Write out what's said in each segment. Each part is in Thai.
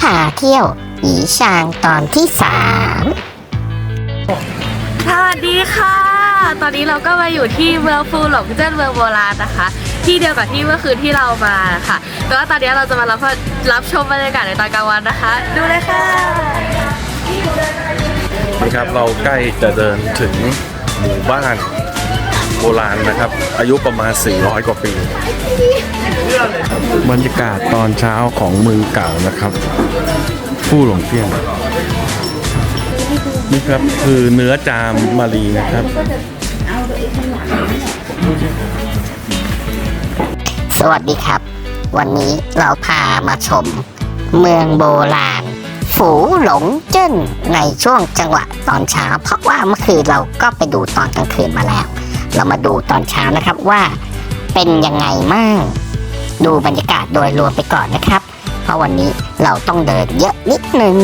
พาเที่ยวหยีชางตอนที่สามสวัสดีค่ะ ตอนนี้เราก็มาอยู่ที่เมืองฟูหลงเจิ้นเมืองโบราณนะคะ ที่เดียวกับที่เมื่อคืนที่เรามาค่ะแต่ว่าตอนนี้เราจะมารับรับชมบรรยากาศในตอนกลางวันนะคะ ดูเลยค่ะนี่ครับเราใกล้จะเดินถึงหมู่บ้าน โบราณนะครับ อายุประมาณ 400 กว่าปีบรรยากาศตอนเช้าของเมืองเก่านะครับ ผู้หลงเตี้ยนนี่ครับคือเนื้อจามมารีนะครับสวัสดีครับ วันนี้เราพามาชม เมืองโบราณ ฝูหลงเจิ้นในช่วงจังหวะตอนเช้า เพราะว่าเมื่อคืนเราก็ไปดูตอนกลางคืนมาแล้ว เรามาดูตอนเช้านะครับว่าเป็นยังไงมั่งดูบรรยากาศโดยรวมไปก่อนนะครับ เพราะวันนี้เราต้องเดินเยอะนิดนึง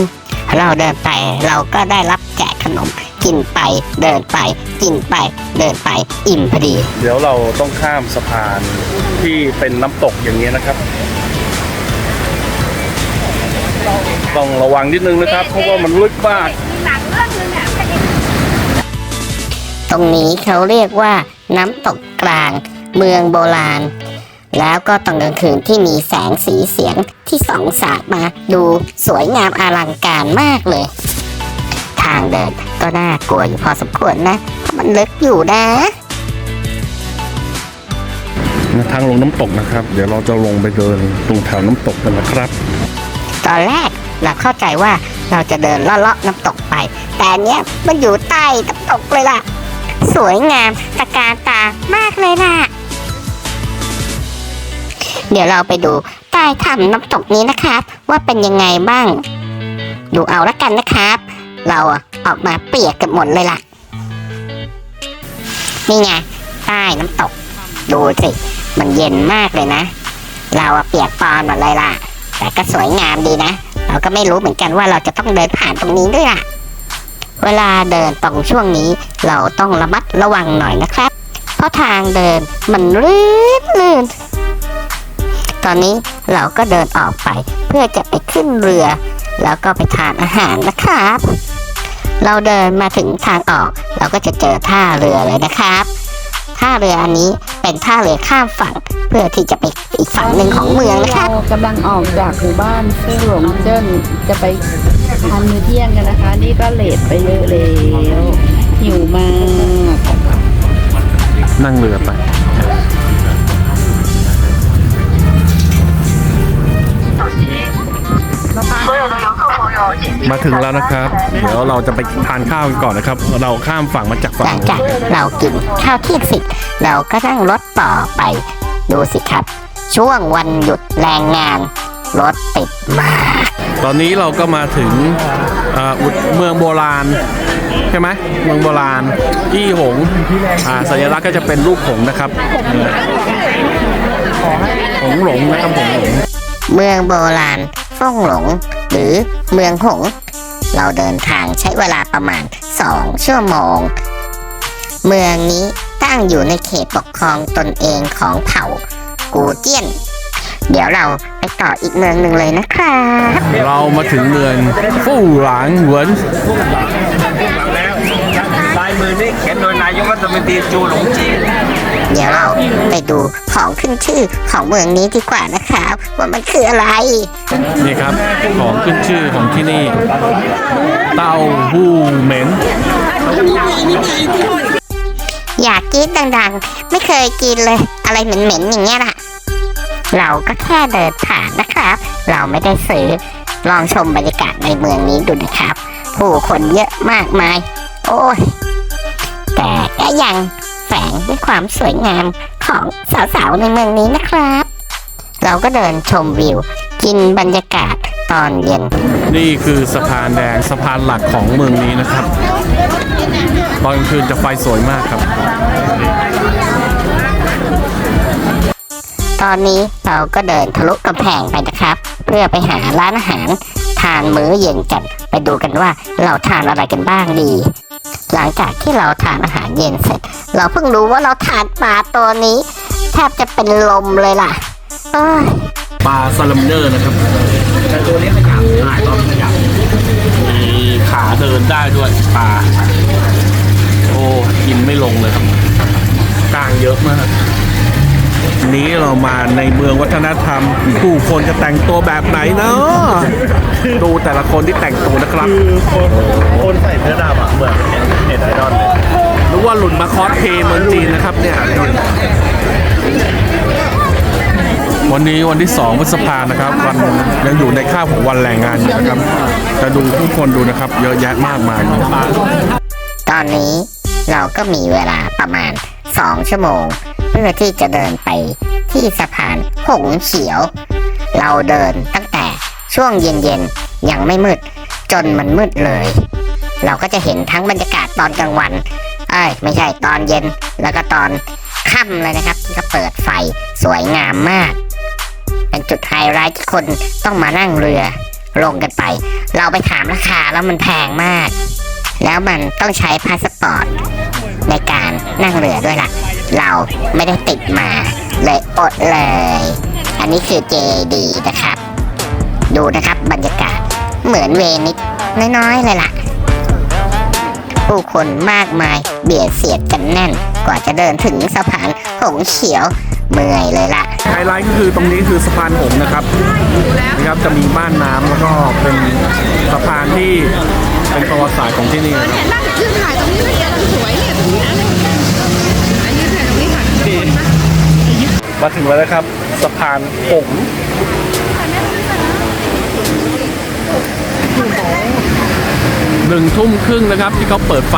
เราเดินไปเราก็ได้รับแจกขนมกินไปเดินไปกินไปเดินไปอิ่มพอดี เดี๋ยวเราต้องข้ามสะพานที่เป็นน้ำตกอย่างนี้นะครับ ต้องระวังนิดนึงนะครับ เพราะว่ามันลึกมาก รงนี้เขาเรียกว่าน้ำตกกลางเมืองโบราณ แล้วก็ตอนกลางคืนที่มีแสงสีเสียงที่ส่องสาดมาดูสวยงามอลังการมากเลย ทางเดินก็น่ากลัวอยู่พอสมควรนะเพราะมันลึกอยู่นะทางลงน้ำตกนะครับ เดี๋ยวเราจะลงไปเดินตรงแถวน้ำตกกันนะครับ ตอนแรกเราเข้าใจว่าเราจะเดินเลาะๆน้ำตกไป แต่อันเนี้ยมันอยู่ใต้น้ำตกเลยล่ะ สวยงามตะการตามากเลยล่ะ เดี๋ยวเราไปดูใต้ถ้ำน้ำตกนี้นะครับ ว่าเป็นยังไงบ้าง ดูเอาละกันนะครับ เราออกมาเปียกกันหมดเลยล่ะ นี่ไงใต้น้ำตก ดูสิมันเย็นมากเลยนะ เราเปียกปอนหมดเลยล่ะ แต่ก็สวยงามดีนะ เราก็ไม่รู้เหมือนกันว่าเราจะต้องเดินผ่านตรงนี้ด้วยอะ เวลาเดินตรงช่วงนี้เราต้องระมัดระวังหน่อยนะครับ เพราะทางเดินมันลื่นลื่นตอนนี้เราก็เดินออกไปเพื่อจะไปขึ้นเรือ แล้วก็ไปทานอาหารนะครับ เราเดินมาถึงทางออก เราก็จะเจอท่าเรือเลยนะครับ ท่าเรืออันนี้เป็นท่าเรือข้ามฝั่ง พื่อที่จะไปอีกฝั่งหนึ่งของเมืองนะครับเรากำลังออกจากหมู่บ้านฟู่หลงเจิ้นจะไปทานมื้อเที่ยงกันนะคะ นี่ก็เลทไปเยอะแล้วหิวมาก นั่งเรือไปมาถึงแล้วนะครับ เดี๋ยวเราจะไปทานข้าวกันก่อนนะครับ เราข้ามฝั่งมาจากหฝั่ลังงจากเรากินข้าวเที่ยงเสร็จเราก็นั่งรถต่อไป ดูสิครับ ช่วงวันหยุดแรงงานรถติดมาก ตอนนี้เราก็มาถึงอ่าอุดเมืองโบราณใช่ไหมเมืองโบราณที่หงส์อ่าสัญลักษณ์ก็จะเป็นรูปหงส์นะครับหงส์หลงนะครับหงส์หลงเมืองโบราณฟ่องหลง หรือเมืองหงส์เราเดินทางใช้เวลาประมาณ 2 ชั่วโมง เมืองนี้ ตั้งอยู่ในเขตปกครองตนเองของเผ่ากูเจี้ยน เดี๋ยวเราไปต่ออีกเมืองหนึ่งเลยนะครับ เรามาถึงเมืองฟู่หลางเหวินลายมือนี่เขียนโดยนายกรัฐมนตรีจูหลงจีเดี๋ยวเราไปดูของขึ้นชื่อของเมืองนี้ดีกว่านะครับ ว่ามันคืออะไร นี่ครับของขึ้นชื่อของที่นี่ เต้าหู้เหม็น อยากกินดังๆ ไม่เคยกินเลยอะไรเหม็นๆอย่างเงี้ยล่ะ เราก็แค่เดินผ่านนะครับ เราไม่ได้ซื้อ ลองชมบรรยากาศในเมืองนี้ดูนะครับ ผู้คนเยอะมากมาย โอ้ย แต่ก็ยังแฝงด้วยความสวยงามของสาวๆในเมืองนี้นะครับ เราก็เดินชมวิว กินบรรยากาศตอนเย็น นี่คือสะพานแดงสะพานหลักของเมืองนี้นะครับ ตอนกลางคืนจะไฟสวยมากครับ ตอนนี้เราก็เดินทะลุกำแพงไปนะครับ เพื่อไปหาร้านอาหาร ทานมื้อเย็นกัน ไปดูกันว่าเราทานอะไรกันบ้างดี หลังจากที่เราทานอาหารเย็นเสร็จ เราเพิ่งรู้ว่าเราทานปลาตัวนี้ แทบจะเป็นลมเลยล่ะปลาซาลัมเนอร์นะครับตัวนี้ขยัายตอนขยับมีขาเดินได้ด้วยปลา กินไม่ลงเลยครับกลางเยอะมากวันนี้เรามาในเมืองวัฒนธรรม ผู้คนจะแต่งตัวแบบไหนเนาะดูแต่ละคนที่แต่งตัวนะครับคนคนใส่เสื้อดำอะเหมือนเน็ตไอดอลเลยรู้ว่าหลุนมาคอสเพลย์เมืองจีนนะครับเนี่ยวันนี้วันที่ 2 พฤษภานะครับ วันยังอยู่ในข้าวของวันแรงงานอยู่นะครับ จะดูผู้คนดูนะครับ เยอะแยะมากมายเลยตอนนี้ เราก็มีเวลาประมาณ 2 ชั่วโมง เพื่อที่จะเดินไปที่สะพานหงเขียว เราเดินตั้งแต่ช่วงเย็นๆยังไม่มืด จนมันมืดเลย เราก็จะเห็นทั้งบรรยากาศตอนกลางวันเอ้ยไม่ใช่ตอนเย็นแล้วก็ตอนค่ำเลยนะครับที่เขาเปิดไฟสวยงามมาก เป็นจุดไฮไลท์ที่คนต้องมานั่งเรือลงกันไป เราไปถามราคาแล้วมันแพงมาก แล้วมันต้องใช้พาสปอร์ตในการนั่งเรือด้วยล่ะ เราไม่ได้ติดมา เลยอดเลย อันนี้คือ JD นะครับ ดูนะครับบรรยากาศเหมือนเวนิสน้อยๆเลยล่ะ ผู้คนมากมายเบียดเสียดกันแน่น กว่าจะเดินถึงสะพานหงเขียวเมื่อยเลยล่ะ ไฮไลท์ก็คือตรงนี้คือสะพานหงนะครับนะครับจะมีม่านน้ำแล้วก็เป็นสะพานที่ เป็นประวัติศาสตร์ของที่นี่นะครับนั่งยืนถ่ายตรงนี้เลยกำลังสวยเนี่ยตรงนี้นะยืนถ่ายตรงนี้ค่ะมาถึงแล้วนะครับสะพานหงส์หนึ่งทุ่มครึ่งนะครับที่เขาเปิดไฟ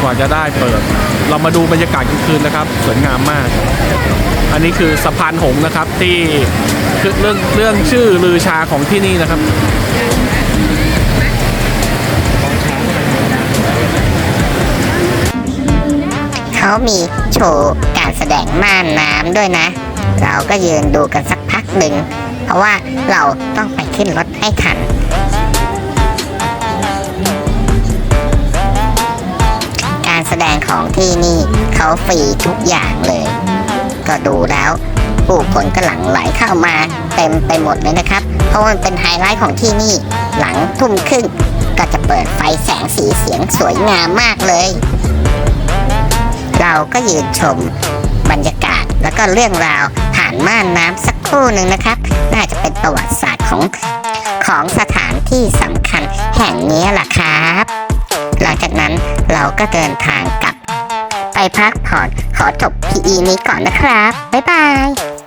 กว่าจะได้เปิด เรามาดูบรรยากาศกลางคืนนะครับ สวยงามมาก อันนี้คือสะพานหงส์นะครับที่คือเรื่องเรื่องชื่อลือชาของที่นี่นะครับ เขามีโชว์การแสดงม่านน้ำด้วยนะ เราก็ยืนดูกันสักพักหนึ่ง เพราะว่าเราต้องไปขึ้นรถให้ทัน การแสดงของที่นี่เขาฟรีทุกอย่างเลย ก็ดูแล้วผู้คนก็หลั่งไหลเข้ามาเต็มไปหมดเลยนะครับ เพราะมันเป็นไฮไลท์ของที่นี่ หลังทุ่มครึ่งก็จะเปิดไฟแสงสีเสียงสวยงามมากเลย เราก็ยืนชมบรรยากาศแล้วก็เรื่องราวผ่านม่านน้ำสักครู่หนึ่งนะครับ น่าจะเป็นประวัติศาสตร์ของของสถานที่สำคัญแห่งนี้แหละครับ หลังจากนั้นเราก็เดินทางกลับ ไปพักผ่อนขอจบ PE นี้ก่อนนะครับ บ๊ายบาย